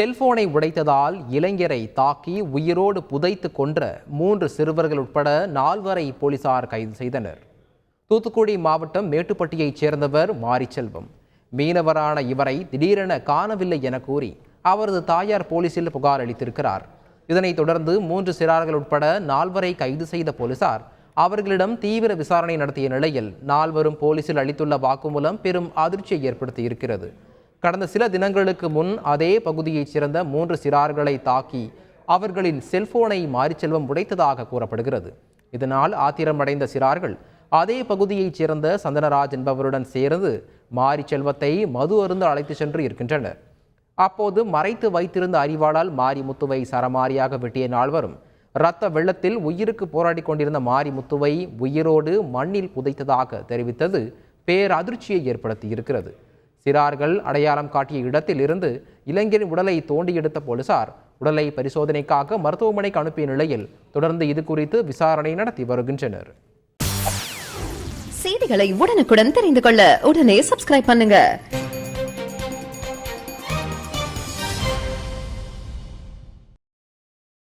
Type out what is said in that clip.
செல்போனை உடைத்ததால் இளைஞரை தாக்கி உயிரோடு புதைத்து கொன்ற மூன்று சிறுவர்கள் உட்பட நால்வரை போலீசார் கைது செய்தனர். தூத்துக்குடி மாவட்டம் மேட்டுப்பட்டியைச் சேர்ந்தவர் மாரிச்செல்வம். மீனவரான இவரை திடீரென காணவில்லை என கூறி அவரது தாயார் போலீசில் புகார் அளித்திருக்கிறார். இதனைத் தொடர்ந்து மூன்று சிறார்கள் உட்பட நால்வரை கைது செய்த போலீசார் அவர்களிடம் தீவிர விசாரணை நடத்திய நிலையில் நால்வரும் போலீசில் அளித்துள்ள வாக்குமூலம் பெரும் அதிர்ச்சியை ஏற்படுத்தி இருக்கிறது கடந்த சில தினங்களுக்கு முன் அதே பகுதியைச் சேர்ந்த மூன்று சிறார்களை தாக்கி அவர்களின் செல்போனை மாரிச்செல்வம் உடைத்ததாக கூறப்படுகிறது. இதனால் ஆத்திரமடைந்த சிறார்கள் அதே பகுதியைச் சேர்ந்த சந்தனராஜ் என்பவருடன் சேர்ந்து மாரி செல்வத்தை மது அருந்து அழைத்து சென்று இருக்கின்றனர். அப்போது மறைத்து வைத்திருந்த அறிவாளால் மாரி முத்துவை சரமாரியாக வெட்டிய நால்வரும் இரத்த வெள்ளத்தில் உயிருக்கு போராடி கொண்டிருந்த மாரி முத்துவை உயிரோடு மண்ணில் புதைத்ததாக தெரிவித்தது பேரதிர்ச்சியை ஏற்படுத்தி இருக்கிறது சிறார்கள் அடையாளம் காட்டிய இடத்தில் இருந்து இளைஞரின் உடலை தோண்டி எடுத்த போலீசார் உடலை பரிசோதனைக்காக மருத்துவமனைக்கு அனுப்பிய நிலையில் தொடர்ந்து இது குறித்து விசாரணை நடத்தி வருகின்றனர். செய்திகளை உடனுக்குடன் தெரிந்து கொள்ள உடனே சப்ஸ்கிரைப் பண்ணுங்க.